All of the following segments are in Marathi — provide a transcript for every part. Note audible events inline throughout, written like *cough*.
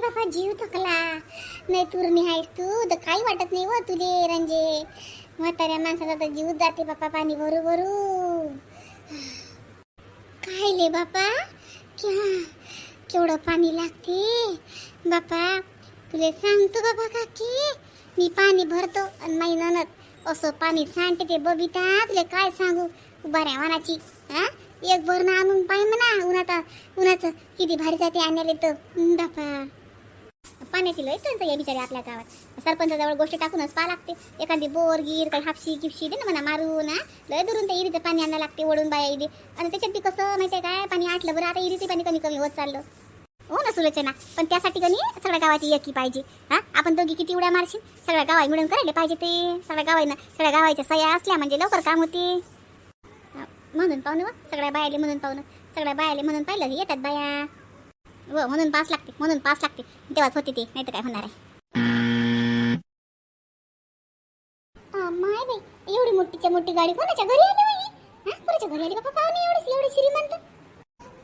बाबा जीव थकला. नाही तुरणी आहेस तू तर काही वाटत नाही व तुले रंजे. म्हाताऱ्या माणसाचा तर जीव जाते बापा पाणी भरू भरू. काय ले बापा क्या? केवढं पाणी लागते? बापा तुले सांगतो बाबा काकी मी पाणी भरतो आणि नाही ननद असं पाणी सांगते ते बबिता. तुले काय सांगू? बऱ्या मनाची हा? एक भरणं आणून पाय म्हणा उन्हात उन्हाचं किती भारी जाते आणले तर. बापा पाण्याची लय टंचाई आहे बिचारी आपल्या गावात. सरपंचाजवळ गोष्ट टाकूनच पा लागते. एखादी बोर गिर काही हापशी गिपशी दे ना म्हणा मारून हा. लय दुरून ते इरीचं पाणी आणायला लागते ओढून बाया इदे आणि त्याच्यात बी कसं माहितीये काय? पाणी आटलं बरं आता इरीचं पाणी कमी कमी होत चाललं. हो ना सुलोचना. पण त्यासाठी कनी सगळ्या गावाची एकी पाहिजे हा. आपण दोघी किती उड्या मारशील? सगळ्या गावाई मिळून करायला पाहिजे ते. सगळ्या गावाईनं सगळ्या गावाच्या सह्या असल्या म्हणजे लवकर काम होते. म्हणून पाहून सगळ्या बायाले म्हणून पाहुणं. सगळ्या बायाले म्हणून पाहिलं येतात बाया. व म्हणून पास लागते म्हणून पास लागते. तेव्हाच होते ते नाही तर काय होणार आहे. माय बाई एवढी मोठीच्या मोठी गाडी कोणाच्या घरी आली बाई? हा कोणाच्या घरी आली? बापा पाहुणे एवढीच एवढी श्रीमंत.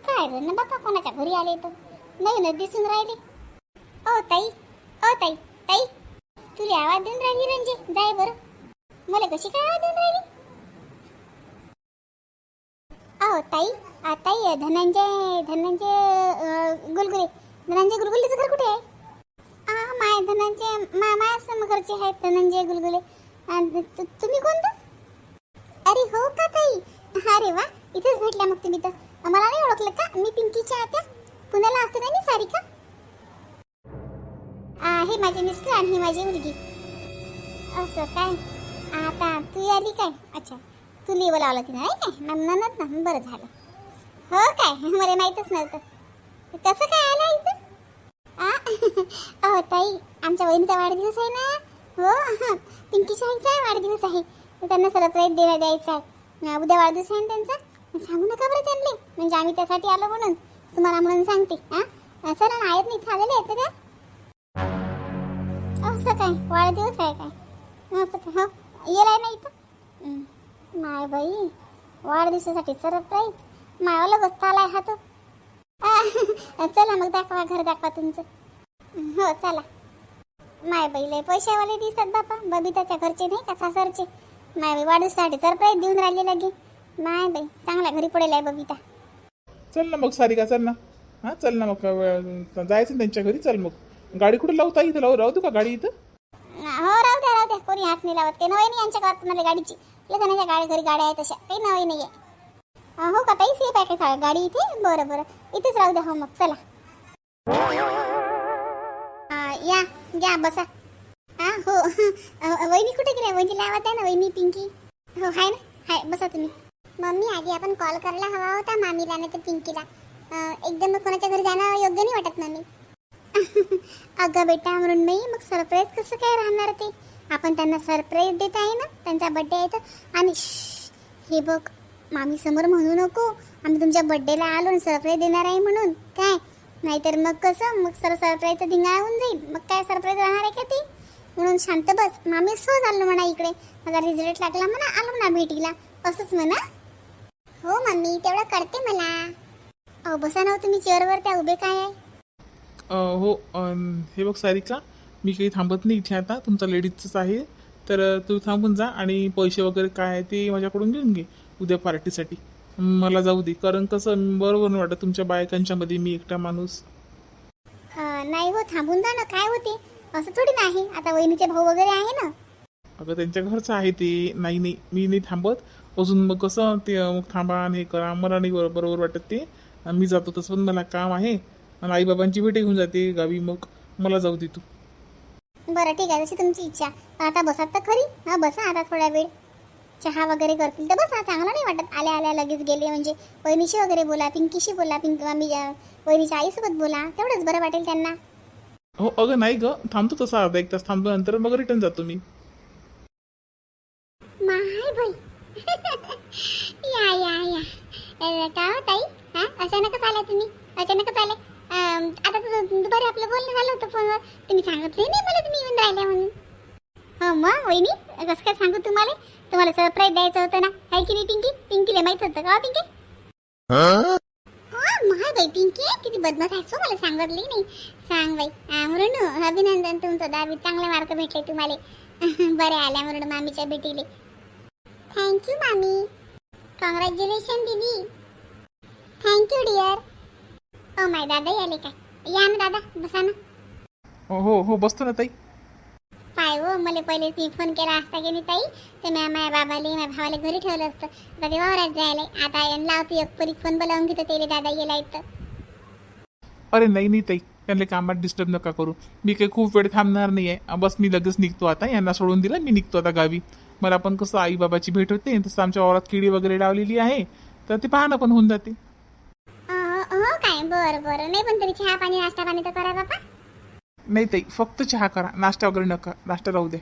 काय रे ना बापा कोणाच्या घरी आले तर नवीनच दिसून राहिले. ओ ताई ओ ताई ताई तुला आवाज देऊन राहिली रंजे जाय बरं. मला कशी काय आवाज देऊन राहिली? अहो ताई आता ताई धनंजय धनंजय गुलगुले. धनंजय गुलगुलेचं घर कुठे आहे? माय धनंजय मा माया समघरचे आहेत धनंजय गुलगुले. तुम्ही कोणतं? अरे हो का ताई? अरे वा इथेच भेटल्या मग तुम्ही तर. मला नाही ओळखलं का? मी पिंकीच्या आत्या. पुण्याला असते ना मी सारिका? आ, हे माझे मिस्टर आणि ही माझी मुलगी. असं काय? आता तू आली काय? अच्छा तू लिव लावला तिने नाही काय? मॅम ना बरं झालं. हो काय? मला माहीतच नव्हतं. कसं काय आलं इथं? आ, अहो ताई आमच्या वहिनीचा वाढदिवस आहे ना? हो पिंकी शाहीचा वाढदिवस आहे. त्यांना सरप्राईज देण्या द्यायचा आहे. उद्या वाढदिवस आहे ना त्यांचा? सांगू नका बरं त्यांनी म्हणजे आम्ही त्यासाठी आलो म्हणून. तुम्हाला म्हणून सांगते. हां सर आहेत नाही इथं? आलेले आहेत का? असं काय? वाढदिवस आहे काय? असं काय? हो येलाय ना इथं? नाही माय बाई वाढदिवसासाठी सरप्राईज. मायाला बसता आलाय हा तो. चला मग दाखवा घर दाखवा तुमचं. हो चला. माय बाई लय पैशावाले दिसतात बापा. बबिताच्या घरचे नाही का सासरचे? माय बाई वाढदिवसासाठी सरप्राईज देऊन राहिले लगे. माय बाई चांगल्या घरी पडेल आहे बबिता. चल ना मग सारिका चल ना. हां चल ना मग अं, जायचं ना त्यांच्या घरी चल मग. गाडी कुठे लावता इथं? लावू राहू दे का गाडी इथं? हो राहू द्या राहू द्या. कोणी हात नाही लावत काही नवई नाही यांच्या गावात तुम्हाला गाडीची. लग्नाच्या गाडी घरी गाड्या आहेत तशा काही नवई नाही आहे हो का ताई? सेफ आहे का गाडी इथे? बरं बरं. इथेच राहू द्या. हो मग. चला. या. या बसा. हा हो. वहिनी कुठे गेल्या? वहिनी लावत आहे ना वहिनी पिंकी? हो हाय ना? हाय बसा तुम्ही. मम्मी आधी आपण कॉल करायला हवा होता मामीला नाही तर पिंकीला एकदम मग कोणाच्या घरी जाणं योग्य नाही वाटत मम्मी. *laughs* अगं बेटा म्हणून मी मग सरप्राईज कसं काय राहणार ते? आपण त्यांना सरप्राईज देत आहे ना? त्यांचा बड्डे आहे तर आणि हे बघ. मामी समोर म्हणू नको. आम्ही तुमच्या बड्डेला आलो आणि सरप्राईज देणार आहे म्हणून. काय? नाहीतर मग कसं? मग सर सरप्राईज तर धिंगाणा होऊन जाईल. मग काय सरप्राईज राहणार आहे का ती? म्हणून शांत बस. मामी सहज आलो म्हणा इकडे. माझा रिझल्ट लागला म्हणा आलो ना भेटीला. असंच म्हणा. हो मम्मी तेवढं कळते मला. अहो बसा ना हो तुम्ही चेअरवर त्या उभे काय आहे? हो हे बघ सारिका मी काही थांबत नाही इथे आता. तुमचा लेडीजच आहे. तर तू थांबून जा आणि पैसे वगैरे काय आहे ते माझ्याकडून घेऊन घे उद्या पार्टीसाठी. मला जाऊ दे कारण कसं बरोबर नाही वाटत तुमच्या बायकांच्या मध्ये मी एकटा माणूस. नाही हो थांबून जा ना काय होते? असं थोडी नाही आता वहिनीचे भाऊ वगैरे आहे ना. अगं त्यांच्या घरचं आहे ते. नाही नाही मी नाही थांबत. अजून मग कसं ते मग थांबा आणि हे करा. मला नाही बरो- बरोबर वाटत ते. मी जातो तसं पण मला काम आहे. आणि आईबाबांची भेट घेऊन जाते गावी मग. मला जाऊ दे तू. बरं ठीक आहे. जशी तुमची इच्छा. आता बसात तर खरी. हा बसा आता थोडा वेळ. चहा वगैरे करतील तर बसा. चांगलं नाही वाटत. आल्या आल्या लगेच गेले. म्हणजे वहिनीशी वगैरे बोला पिंकीशी बोला पिंक आम्ही अं, वहिनीच्या आईसोबत बोला. तेवढंच बरं वाटेल त्यांना. हो अगं नाही ग. थांबतो तसा अर्धा एक तास. थांबतो नंतर मग रिटर्न जातो मी. माय बाई. *laughs* या या या. अं, का हो ताई. हा अचानकच आला तुम्ही. अचानकच आले अं, आता तर दुपारी आपलं बोलणं झालं होतं फोनवर. तुम्ही सांगितलं नाही मला तुम्ही येऊन राहिल्या म्हणून. हो मग वहिनी कसं काय सांगू तुम्हाला? तुम्हाला सरप्राईज द्यायचं होतं ना. हाय की नाही पिंकी? पिंकीला माहीत होतं का हो, पिंकी? हा बाई पिंकी. किती बदमाश आहेस हो मला सांगितली नाही. सांग बाई. हा, अभिनंदन तुमचं. दहावीत चांगले मार्क भेटले तुम्हाला. बरे आल्या मृणू मामीच्या भेटीले. थँक्यू मामी. कॉंग्रॅच्युलेशन दीदी. थँक्यू डिअर ओ माय दादा आले काय? या ना दादा बसा ना. हो हो बसतो ना ताई. पाय हो मला पहिले ती फोन केला असता की नाही ताई? तर मी माझ्या बाबाले माझ्या भावाला घरी ठेवलं असतं. आता ते वावरात जायला. आता यांना लावतो एक परी फोन बोलावून घेतो तेले दादा गेला इथं अरे नाही नाही ताई. त्यांना कामात डिस्टर्ब नका करू. मी काही खूप वेळ थांबणार नाही आहे बस मी लगेच निघतो आता. यांना सोडून दिलं मी निघतो आता गावी. मला पण कसं आई बाबाची भेट होते. तसं आमच्या वावरात किडी वगैरे लावलेली आहे. तर ते पाहणं पण होऊन जाते. अं, हो काय बरं बरं. नाही पण तरी चहा पाणी नाश्ता पाणी तर करा बापा. नाही ताई फक्त चहा करा. नाश्ता वगैरे नका. नाश्ता राहू दे.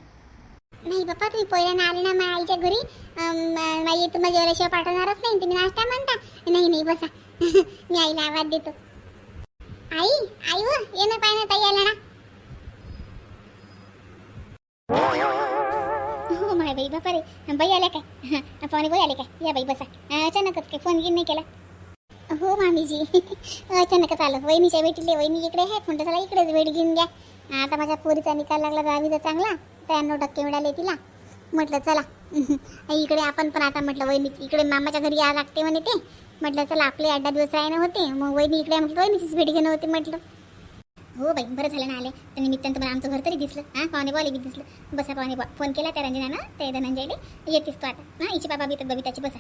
नाही बाप्पा तुम्ही पहिल्यानं आले ना माझ्या आईच्या घरी. अं, माझी तुम्हाला जेवल्याशिवाय पाठवणारच नाही. तुम्ही नाश्ता म्हणता. नाही नाही बसा. *laughs* मी आईला आवाज देतो. आई आई व ये ना पाय ना ताई आला ना. हो माय बाई बापा रे. बाई आल्या काय? पाहुणे बाई आले काय? या बाई बसा. अचानकच काय? फोन घेऊन नाही केला? हो मामीजी. अचानकच आलं. वहिनीच्या भेटीले वहिनी इकडे आहेत. म्हणतो चला इकडेच भेट घेऊन घ्या. आता माझ्या पोरीचा निकाल लागला दहावीचा चांगला. त्र्याण्णव टक्के मिळाले तिला. म्हटलं चला. इकडे आपण पण आता म्हटलं वहिनी. इकडे मामाच्या घरी या लागते म्हणे ते म्हटलं चला आपले आठ दिवस राहणं होते. मग वहिनी इकडे म्हटलं वहिनीचीच भेट घेणं होती म्हटलं. हो बाई बरं झालं ना आले. तर निमित्तानं पण आमचं घर तरी दिसलं. हां पाहुणे बॉली बी दिसलं. बसा पाहुणे बॉ फोन केला त्या रंजनानं त्या धनंजयले. येतेस तू आता. हां इचे बाबा बी तर बबिताची बसा.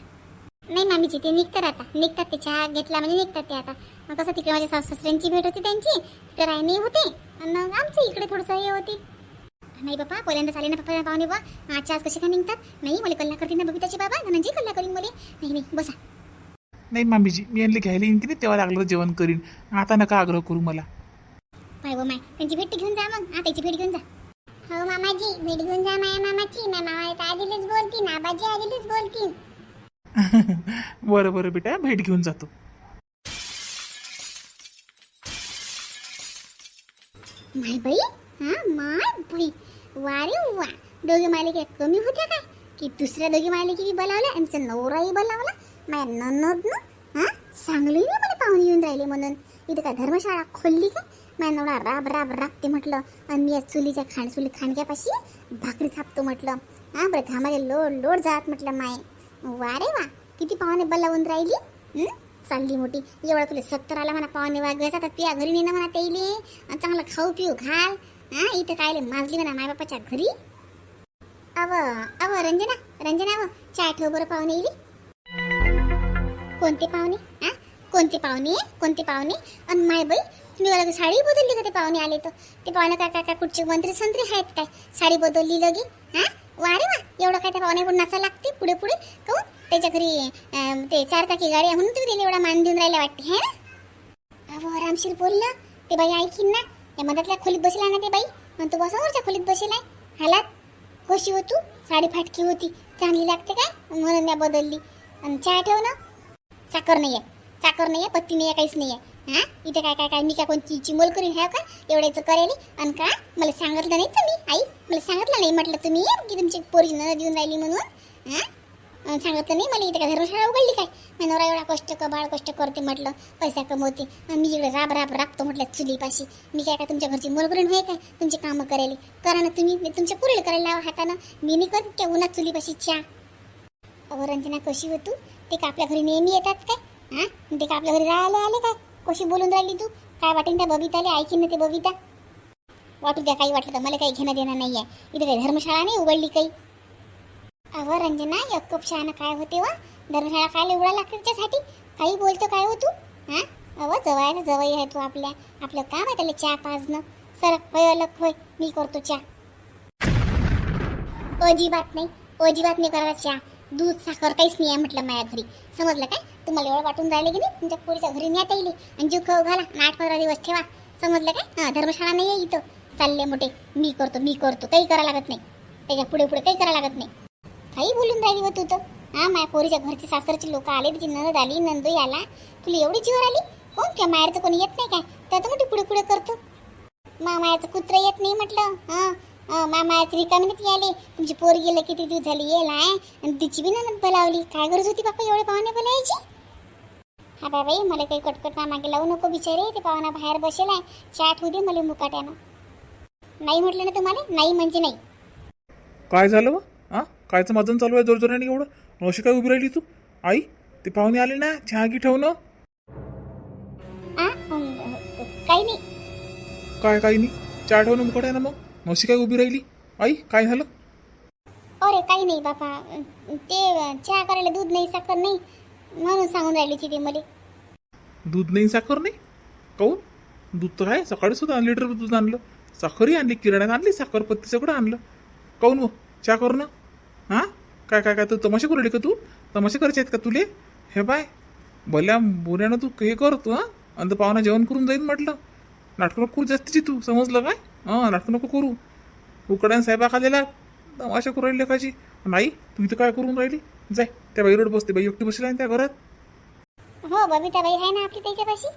नाही मामीची ते निघतात आता. निघतात ते चहा घेतला म्हणजे निघतात ते आता. मग कसं तिकडे माझ्या सासू सासऱ्यांची भेट होती त्यांची तिकडे राहणे होते. आणि आमचं इकडे थोडंसं हे होती. नाही बापा पहिल्यांदा आले ना पप्पा पाहुणे बा आजच्या आज कसे काय निघतात? नाही मला कल्ला करते ना बबिताची बाबा. धनंजय कल्ला करीन मला. नाही नाही बसा. नाही मामीजी मी यांना घ्यायला येईन की नाही तेव्हा लागलं जेवण करीन. आता नका आग्रह करू मला. पाय व माय त्यांची भेट घेऊन जा मग. त्याची भेट घेऊन जा. हो मामाजी भेट घेऊन जा माया मामाची. मामा आजीलेच बोलतीन आबाजी आजीलेच बोलतीन. *laughs* बरं बरं बेटा भेट घेऊन जातो. माय बाई हा माय बाई. वारे वा. दोघे माले कमी होत्या काय? की दुसऱ्या दोघी मालिकी की बोलावलं आमचा नवराही बोलावला. माझ्या ननद ना हा चांगली नाही मला पाहुणे येऊन राहिले म्हणून. इथं काय धर्मशाळा खोलली काय माझ्या नवरा राब राब राबते म्हटलं. आणि मी या चुलीच्या खाण चुली खाणक्यापाशी भाकरी थापतो म्हटलं. हा बरं घामाले लोड लोड जात म्हटलं माय. वा रे वा. किती पाहुणे बोलावून राहिली? चालली मोठी. एवढा तुला सत्तर आला म्हणा पाहुणे वागवायचा तर तुझ्या घरी नेणं म्हणा त्याईले चांगलं खाऊ पिऊ घाल. हा? इथं कायले माजली म्हणा मायबापाच्या घरी. अव अव रंजना. रंजना अव चाय ठेव बरं पाहुणे येईल कोणते पाहुणे? हा? कोणते पाहुणे? कोणते पाहुणे? आणि माय बाई तुम्ही मला साडी बदलली का ते पाहुणे आले तर? ते पाहुणे काय काय काय कुठचे मंत्री संत्री आहेत काय? साडी बदलली लगे हा? वा रे वा एवढं काय त्या पाहुण्याकडून नाचा लागते पुढे पुढे कहून? त्याच्या घरी अं, ते चार चाकी गाडी आहे म्हणून तुम्ही त्याला एवढा मान देऊन राहिला वाटते हे ना? अहो आरामशीर बोललं ते बाई ऐकीन ना या मधातल्या खोलीत बसला ना ते बाई. आणि तू बसावरच्या खोलीत बसेलाय. हालात? कशी हो तू? साडी फाटकी होती चांगली लागते काय? म्हणून मी बदलली. आणि चहा ठेव ना. साखर नाही आहे साखर नाही आहे पत्ती नाही आहे काहीच नाही आहे हा? इथे काय काय काय मी काय कोणती चिमोल करीन ह्या का? एवढ्याचं करेल. आणि का? मला सांगितलं नाही तुम्ही आई. आपल्याला सांगितलं नाही म्हटलं तुम्ही की तुमची पोरी न देऊन राहिली म्हणून. हां? सांगितलं नाही मला इथे काय धर्मशाळा उघडली काय? मी नवरा एवढा कष्ट बाळ कष्ट करते म्हटलं पैसा कमवते. मी इकडे राब राब राबतो म्हटलं चुलीपाशी. मी काय काय तुमच्या घरची मोलकरून होय काय? तुमची कामं करायली करा ना तुम्ही मी तुमच्या पुरेल करायला लावा हातानं. मी नाही करत त्या उन्हात चुलीपाशी चहा. अगं रंजना कशी हो तू? ते का आपल्या घरी नेहमी येतात काय? हां? ते का आपल्या घरी राहायला आले काय? कशी बोलून राहिली तू? काय वाटेन त्या बबिताले? ऐकीन ते बबिता? वाटू द्या काही वाटलं तर. मला काही घेणं देणं नाही आहे इथं काही धर्मशाळा नाही उघडली काही. अवं रंजना एक कप काय होते वा? धर्मशाळा काय उघडा लागते त्याच्यासाठी. काही बोलतो काय हो तू? हा? अवं जवळ जवळ आहे तू आपल्या. आपलं काम आहे त्याला चहा पाजणं. सर होय अलग होय मी करतो चहा. अजिबात नाही. अजिबात नाही करायचा चहा. दूध साखर काहीच नाही आहे म्हटलं माझ्या घरी. समजलं काय? तुम्हाला एवढं वाटून राहिले की नाही? तुमच्या पोरीच्या घरी न्यात येईल. आणि जीव खाऊ घाला. आठ पंधरा दिवस ठेवा. समजलं काय? हां धर्मशाळा नाही आहे इथं. चालले मोठे. मी करतो मी करतो. काही करा लागत नाही. त्याच्या पुढे पुढे काही करा लागत नाही. काही बोलून राहिली हो तू तर. हा माझ्या पोरीच्या घरचे सासरचे लोक आले तिची ननद आली नंदू आला. तुला एवढी जीवर आली कोण काय माहेरचं कोणी येत नाही काय? त्यात तर मोठी पुढे पुढे करतो. मामायाचं कुत्र येत नाही म्हटलं. हां मामायाची रिकामी नाही आले. तुमची पोर गेलं किती दिवस झाली येईल आहे. आणि तिची बी ननद बोलावली. काय गरज होती बापा एवढे पाहुणे बोलायची? हा बाई मला काही कटकट मागे लावू नको बिचारे. ते पाहुणा बाहेर बसेल आहे. चाट होऊ दे मला मुकाट्यानं. नाही म्हटलं ना तुम्हाला? नाही म्हणजे नाही. काय झालं व हा? कायचं माझं चालू आहे जोरजोराने एवढं? अशी काय उभी राहिली तू? आई ते पाहुणे आले ना चहा की ठेवणं आ? अं, काही नाही. काय काही नाही. चहा ठेवणं मुकट आहे ना मग. अशी काय उभी राहिली? आई काय झालं? अरे काही नाही बापा. ते चहा करायला दूध नाही साखर नाही म्हणून सांगून राहिली तिथे मला. दूध नाही साखर नाही? काऊन? दूध तर आहे. सकाळी सुद्धा लिटर दूध आणलं. साखरही आणली किराण्यात आणली साखर पत्ती सगळं आणलं. काऊन मग चहा करू ना हां? काय काय काय तू तमाशे करू का तू? तमाशे करायचे आहेत का तुले? हे बाय भल्या बोऱ्यानं तू हे कर तू हां? आणि तर पाहुणा जेवण करून जाईन म्हटलं. नाटकं नको करू जास्तीची तू समजलं काय? हां नाटकं नको करू. उकड्यान साहेबा खालेला तमाशा करू राहिली काची नाही तू इथं काय करून राहिली? जाय त्या बाई रोड बसते बाई एकटी बसली आहे त्या घरात? हो बबिताबाई आहे ना आपली त्याच्यापाशी?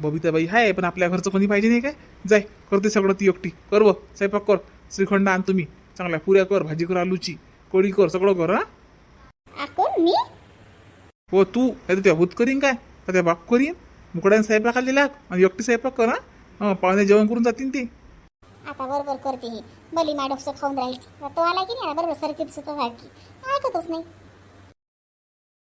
बबिताबाई आहे पण आपल्या घरचं कोणी पाहिजे नाही काय? जाय करते सगळं ती एकटी. कर व स्वयंपाक कर. श्रीखंड आण तुम्ही. चांगल्या पुऱ्या कर भाजी कर आलूची. कढी कर सगळं कर हा? मी? हो तू? त्या होत करीन काय? का त्या बाप करीन? मुकड्याने स्वयंपाक आलेला आणि एकटी स्वयंपाक कर हा? पाहुणे जेवण करून जातील ते. आता बरोबर करते ही. बली मॅडमचं खाऊन राहील. तो आला की नाही? बरोबर सर्किट सुद्धा सारखी ऐकतच नाही.